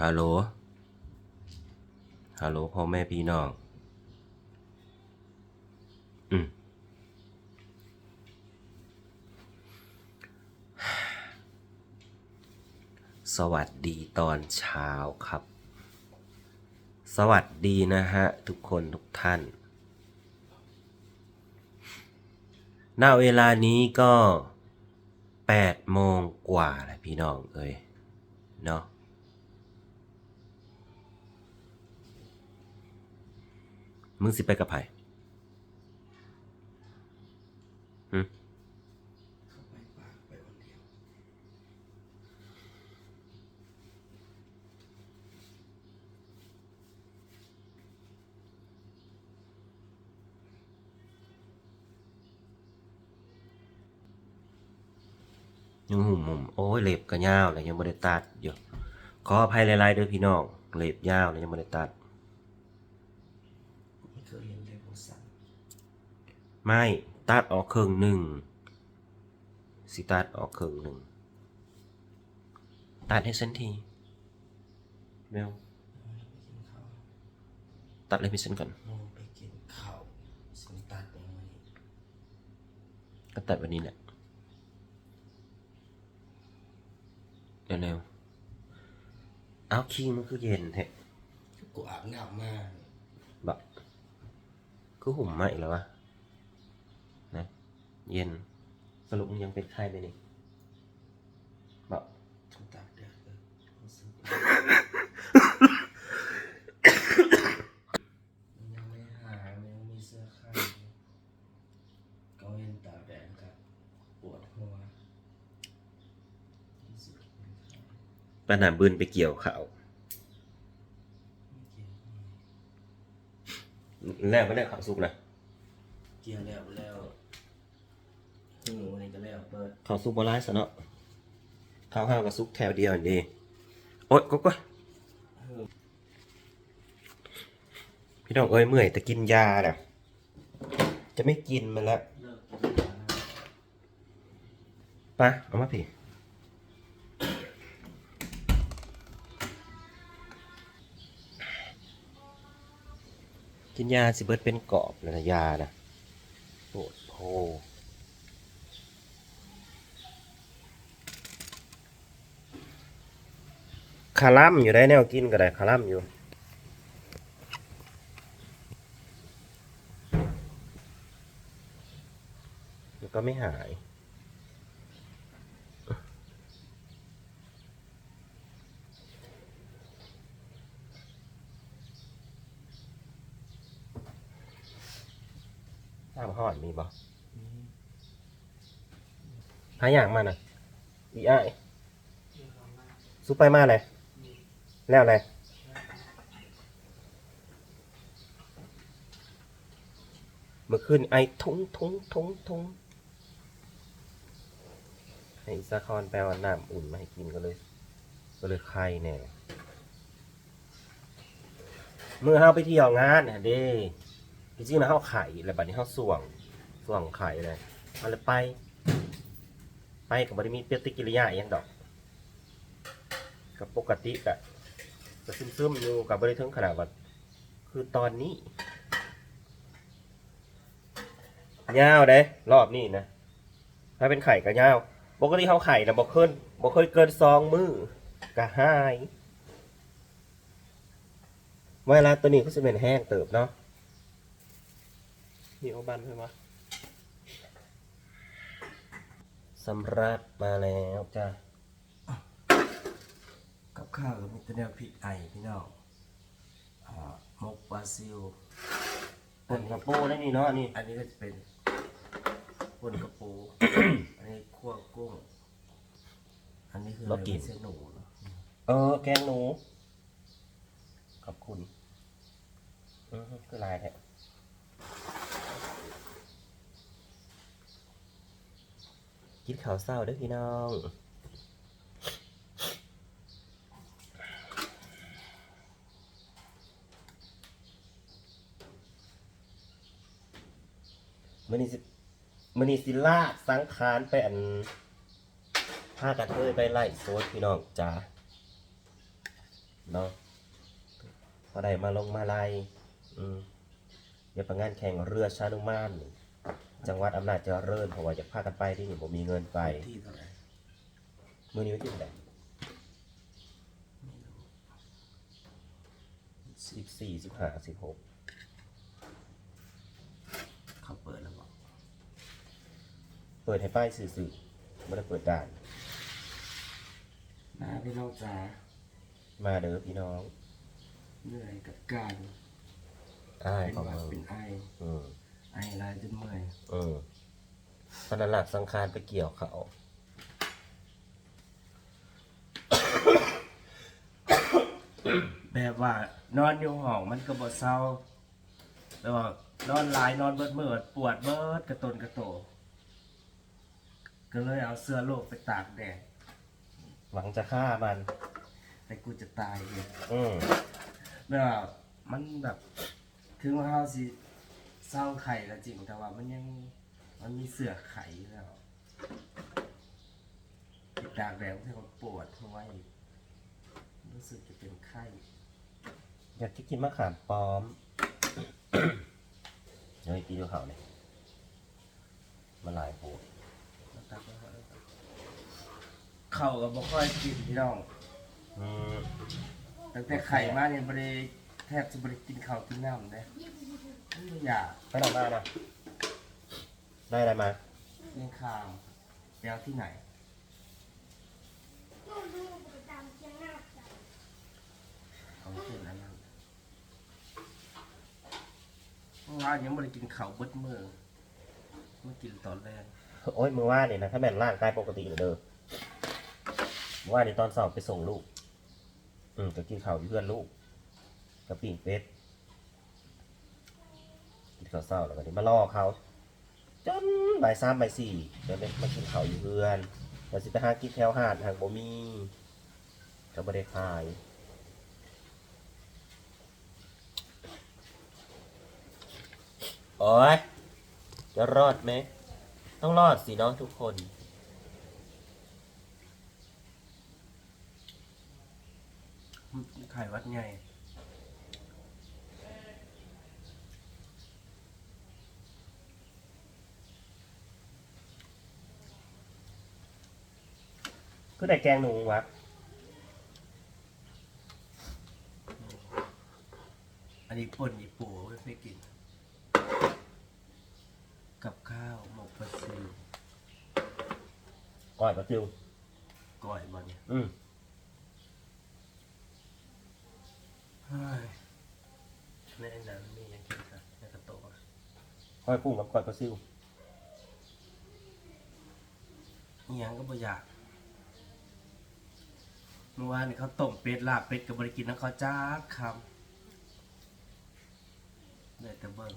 ฮัลโหล ฮัลโหลพ่อแม่พี่น้อง อืมสวัสดีตอนเช้าครับ สวัสดีนะฮะ ทุกคนทุกท่าน ณ เวลานี้ก็แปดโมงกว่าแหล้วพี่น้องเอ้ย เนาะ มึงสิไปกับไผหึยังหุ่มหุ่มโอ้ยเล็บก็ยาวเลยยังไม่ได้ตัดอยู่ขออภัยหลายๆเด้อพี่น้องเล็บยาวเลยยังไม่ได้ตัด ไม่เคยเห็นเลยผมสั่น ไม่ตัดออกครึ่งหนึ่งสิตัดออกครึ่งหนึ่งตัดให้ฉันทีเร็วไปกินข้าวตัดเลยพี่ฉันก่อนโมไปกินข้าวสันตัดยังไงก็ตัดวันนี้แหละเร็วๆเอาคิงมันคือเย็นแท้กูอาบน้ำมาแบบคือหุ่มไหมแล้ววะนะ เย็น สรุปมึงยังเป็นไข้ไหนี่แบบยังไม่หายมันยังมีเสื้อข้างก็เห็นตากแดดกับปวดหัวที่สุดป็นไข้ปาบืนไปเกี่ยวเขาวไม่เกี่ยวแล้วไม่ได้ข่าวสุกนะเกี่ยวแล้วแล้ว เขาวสุกบอลไลซ์เนาะข้าวห้าวกับซุกแถวเดียวนี่โอ๊ยก็ก็พี่น้องเอ้ยเมื่อยแต่กินยาน่ะจะไม่กินมันละเลิกกินแล้วนะไปะเอามาพี่กินยาสิเบิร์ดเป็นกรอบเลยนะยานะโอ้โห คาร่ำอยู่ได้แนวกินก็ได้คาร่ำอยู่ก็ไม่หายน้ำหอดมีบ่หาอย่างมาน่ะอีไอซุปไปมาเลย แล้วเลยเมื่อคืนไอ้ทุ้งทุ้งทุ้งทุ้งให้อิสาคอนแปลว่าน้ำอุ่นมาให้กินก็เลย ก็เลยไข่แน่เมื่อเฮาไปเที่ยวงานน่ะเด้จริงๆนะเฮาไข่แล้วบัดนี้เฮาส่วงส่วงไข่เลยเอาเลยไป ไปกับบริมีปฏิกิริยาอย่างดอก กับปกติกะ ก็ซึมๆอยู่กับบริถึงขนาดว่าคือตอนนี้ยาวเด้รอบนี้นะถ้าเป็นไข่ก็ยาวปกติเขาไข่นะบอกเคยบอกเคยเกินซองมือกะหายเวลาตัวนี้ก็จะเป็นแห้งเติบเนาะมีโอบันใช่ไหมสำรับมาแล้วจ้ากับ ข้าวกับมีแต่แนวพริกไอพี่น้องอ่ามกปลาซิวปุ่นกระปูได้นี่เนาะนี่อันนี้ก็จะเป็นป่นกระปู อันนี้คั่วกุ้ง อันนี้คืออะไรเส้นหนูเอเออ แกงหนูขอบคุณอือคือลายแท้กินข้าวเศร้าเด้อพี่น้อง มันนี่สิมันนี่สิลากสังขารไปอันผ้ากันเอ้ยไปไล่โซดพี่น้องจ้าเนาะพอได้มาลงมาลายอืมเดี๋ยวไปงานแข่งเรือชานุมานจังหวัดอำนาจเจริญเพราะว่าจะพากันไปที่นี่ผมมีเงินไปที่เท่าไหร่มือนี้วันที่เท่าไหร่สิบสี่สิบห้าสิบหก เขาเปิดแล้วบอก เปิดให้ป้ายสื่อๆไม่ได้เปิดด่านนะพี่น้องจ๋ามาเด้อพี่น้องเหนื่อยกับการอ้ายเป็นของหวัดมึงเป็นไออืมไอลายจนเมื่อยอืมตอนนั้นหลักสังคารไปเกี่ยวเขาแบบว่านอนอยู่ห้องมันก็บ่เศร้าแต่ว่านอนหลายนอนเบิดเบิดปวดเบิดกระตนกระโต ก็เลยเอาเสื้อโลกไปตากแดดหวังจะฆ่ามันแต่กูจะตายเองอืมแบบว่ามันแบบถึงว่าเราสิเศร้าไข่ก็จริงแต่ว่ามันยังมันมีเสือไข่อยู่แล้วติดตากแดดที่มันปวดหัวอีกรู้สึกจะเป็นไข้อยากจะกินมะขามป้อม เดี๋ยวให้กินดูเขาเนี่ยมันหลายปวด เข้าวก็บ่ค่อยกินพี่น้องอืมตั้งแต่ไข่มาเนี่ยบ่ได้แทบจะบ่ได้กินข้าวกินน้ำเลยไม่อยากไปหลังบ้านนะได้อะไรมาเลี้ยงข้าวไปเอาที่ไหนเอาเส้นอันนั้นเมื่อวานยังไม่ได้กินข้าวเบิดมือมากินตอนแรก โอ้ยมือว่าเนี่ยนะถ้าแม่นร่างกายปกติเหมือนเดิมมือว่านี่ตอนสอบไปส่งลูก อืมก็กินข้าวอยู่เพื่อนลูกกับปีกเป็ดกินข้าวเศร้าแล้วก็นี่มาล่อเขาจนบ่ายสามบ่ายสี่เดี๋ยวมากินข้าวอยู่เพื่อนแล้วสิไปหากินแถวหาดทางบ่มีก็บ่ได้ขายโอ้ยจะรอดไหม ต้องรอดสิเนาะทุกคน ไข่วัดใหญ่คือแต่แกงหนูวะอันนี้ป่นญี่ปุ่นไม่กิน กับข้าวหมก ปลาซิวก่อยปลาซิวก้อยบอเนี่ยอืมเฮ้ยในนั้นมียังกินครับในกระโตะก่อยกุ้งกับก่อยปลาซิวอิหยังก็บ่อยากเมื่อวานนี่เขาต้มเป็ดลาบเป็ดกับบริกินนะเขาจ้าคำเลยแต่เบิ่ง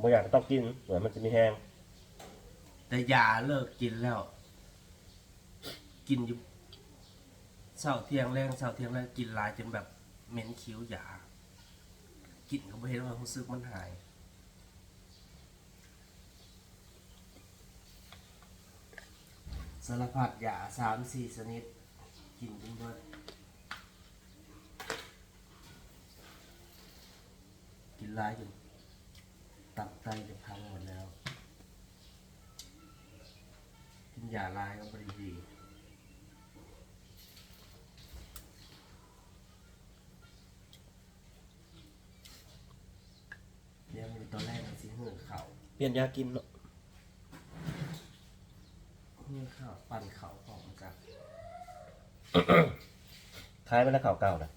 บางอย่างก็ต้องกินเหมือนมันจะมีแห้งแต่ยาเลิกกินแล้ว กินอยู่เช้าเที่ยงแรงเช้าเที่ยงแรงกินหลายจนแบบเหม็นคิ้วยากินก็ไม่เห็นว่ารู้สึกมันหายสารพัดยาสามสี่ชนิด กินจนเบิดกินหลายจน ตับไตจะพังหมดแล้ว กินยาลายก็บริดีเดี๋ยวมันตอนแรกมันสิหื้อเข่าเปลี่ยนยากินเนอะหื้อเข่าปั่นเข่าของจากท้ายไปแล้วข่าวเก่านะ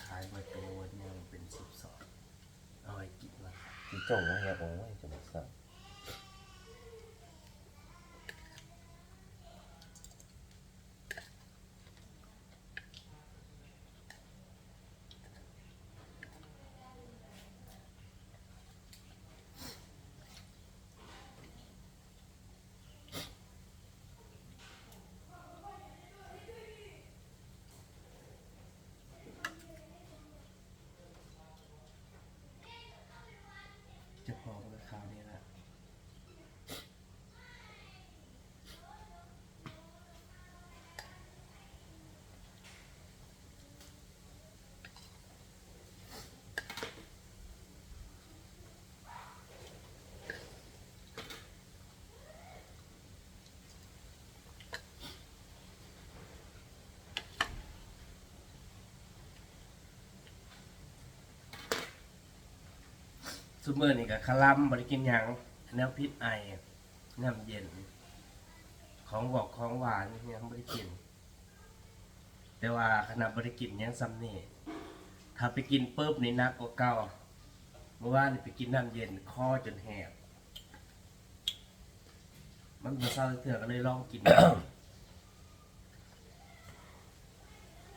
ชายมาตัวเนี่ยมันเป็นสิบสองเอาไว้กินมา จีจงนะเฮียโอ้ยจะมาสั่งจะพองนะครับ ซุมื้อนี่ก็คลัมบ่ได้กินหยังแนวพิษไอน้ำเย็น ของบอกของหวานยังบ่ได้กิน แต่ว่าขณะบ่ได้กินยังซ้ำนี่ถ้าไปกินปุ๊บนี่นักกว่าเก่าเมื่อวานนี่ไปกินน้ำเย็นคอจนแหบมันบ่เศร้าเถื่อก็เลยลองกิน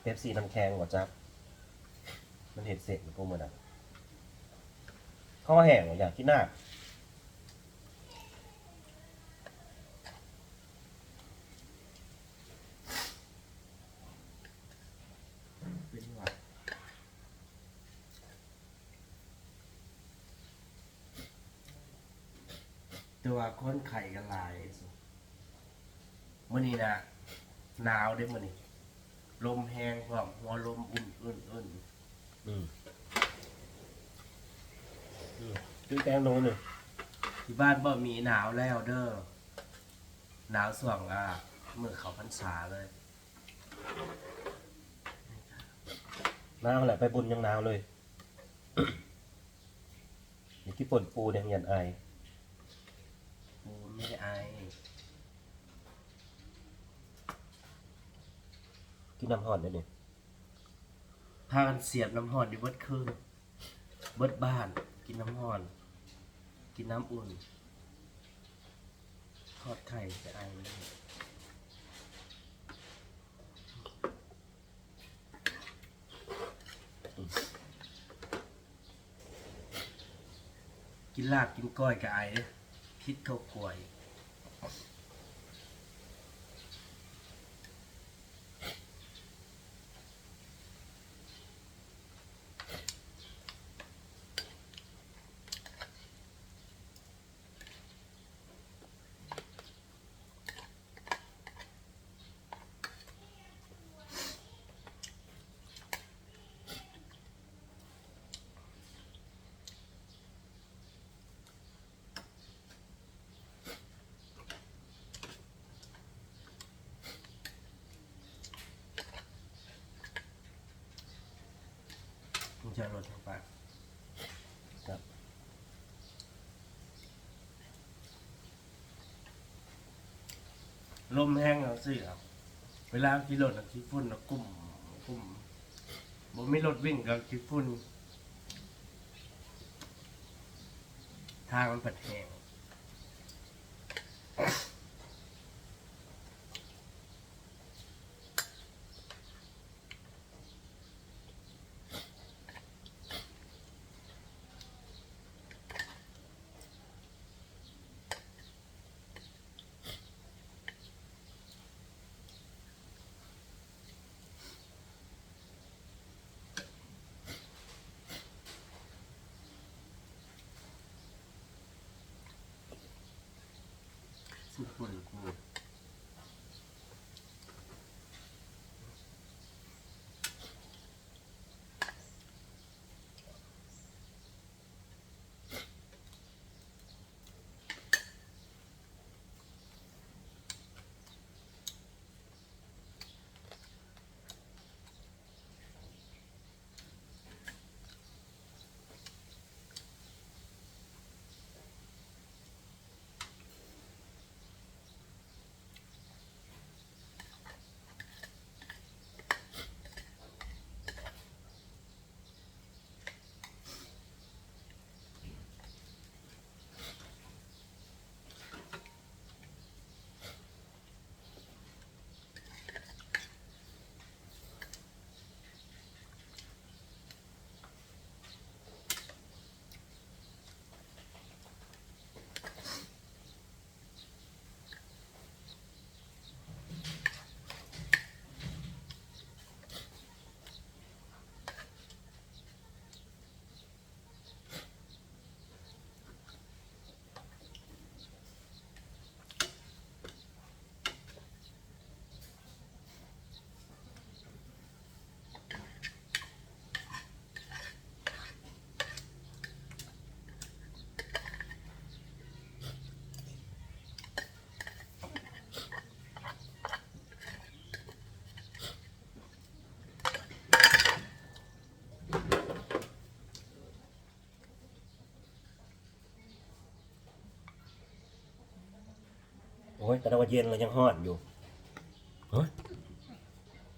เป๊ปซีน้ำแข็งกว่าจับมันเห็ดเสร็จมันกูมันอะ ข้อแห้งอย่ากกินหน้าเป็นหวัว่าคนไข่กันลายมื่อนี้นะหนาวเด้มื่อนี้ลมแห้งพร้อมหัวลมอุ่นอุ่นอุ่นอืม อืมกินแกงโน้นหนึ่งที่บ้านบ่มีหนาวแล้วเด้อหนาวส่วงอะเมื่อเขาพรรษาเลยน้ำแหละไปบุญยังหนาวเลยนี่ที่ป่นปูเนี่ยยันไอปูไม่ได้ไอกินน้ำห่อนได้เนี่ยพากันเสียบน้ำห่อนดิเบิดคืนเบิดบ้าน กินน้ำห่อน กินน้ำอุ่น ทอดไข่จะไอไม่ได้กินลาบกินก้อยกับไอเด้อพิษเข้ากล้วย จะลดลงไปครับลมแห้งเอาสิครับ เวลาขี่รถอะขี้ฝุ่นอะกลุ่มกลุ่มผมไม่รถวิ่งกับขี้ฝุ่นทางมันผัดแห้ง ยแต่ว่าเย็นเรายังฮ้อนอยู่